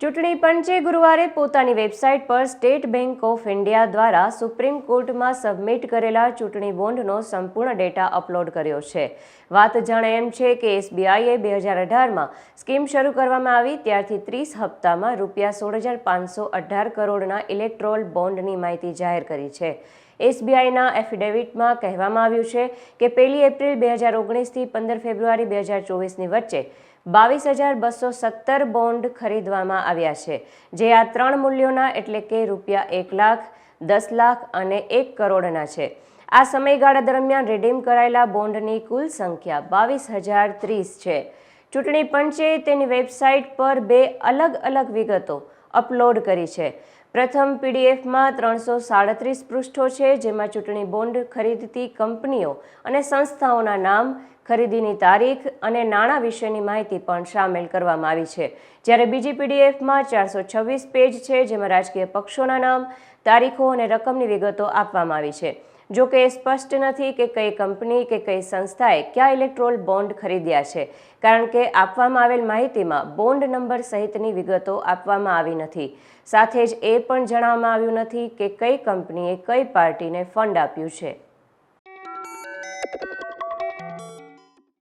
ચૂંટણી પંચે ગુરુવારે પોતાની વેબસાઇટ પર સ્ટેટ બેંક ઓફ ઇન્ડિયા દ્વારા સુપ્રીમ કોર્ટમાં સબમિટ કરેલા ચૂંટણી બોન્ડનો સંપૂર્ણ ડેટા અપલોડ કર્યો છે. વાત જાણે એમ છે કે એસબીઆઈએ બે હજાર અઢારમાં સ્કીમ શરૂ કરવામાં આવી, ત્યારથી ત્રીસ હપ્તામાં રૂપિયા સોળ હજાર પાંચસો અઢાર કરોડના ઇલેક્ટ્રોલ બોન્ડની માહિતી જાહેર કરી છે. એસબીઆઈના એફિડેવિટમાં કહેવામાં આવ્યું છે કે પહેલી એપ્રિલ બે હજાર ઓગણીસથી પંદર ફેબ્રુઆરી બે હજાર ચોવીસની વચ્ચે બાવીસ હજાર બસો સત્તર બોન્ડ ખરીદવામાં આવ્યા છે, જે આ ત્રણ મૂલ્યોના એટલે કે રૂપિયા એક લાખ, દસ લાખ અને એક કરોડના છે. આ સમયગાળા દરમિયાન રિડીમ કરાયેલા બોન્ડની કુલ સંખ્યા બાવીસ હજાર ત્રીસ છે. ચૂંટણી પંચે તેની વેબસાઇટ પર બે અલગ અલગ વિગતો અપલોડ કરી છે. પ્રથમ પીડીએફમાં ત્રણસો સાડત્રીસ પૃષ્ઠો છે, જેમાં ચૂંટણી બોન્ડ ખરીદતી કંપનીઓ અને સંસ્થાઓના નામ, ખરીદીની તારીખ અને નાણાં વિશેની માહિતી પણ સામેલ કરવામાં આવી છે. જ્યારે બીજી પીડીએફમાં ચારસો છવ્વીસ પેજ છે, જેમાં રાજકીય પક્ષોના નામ, તારીખો અને રકમની વિગતો આપવામાં આવી છે. જો કે સ્પષ્ટ નથી કે કઈ કંપની કે કઈ સંસ્થાએ કયા ઇલેક્ટ્રોલ બોન્ડ ખરીદ્યા છે, કારણ કે આપવામાં આવેલ માહિતીમાં બોન્ડ નંબર સહિતની વિગતો આપવામાં આવી નથી. સાથે જ એ પણ જણાવવામાં આવ્યું નથી કે કઈ કંપનીએ કઈ પાર્ટીને ફંડ આપ્યું છે.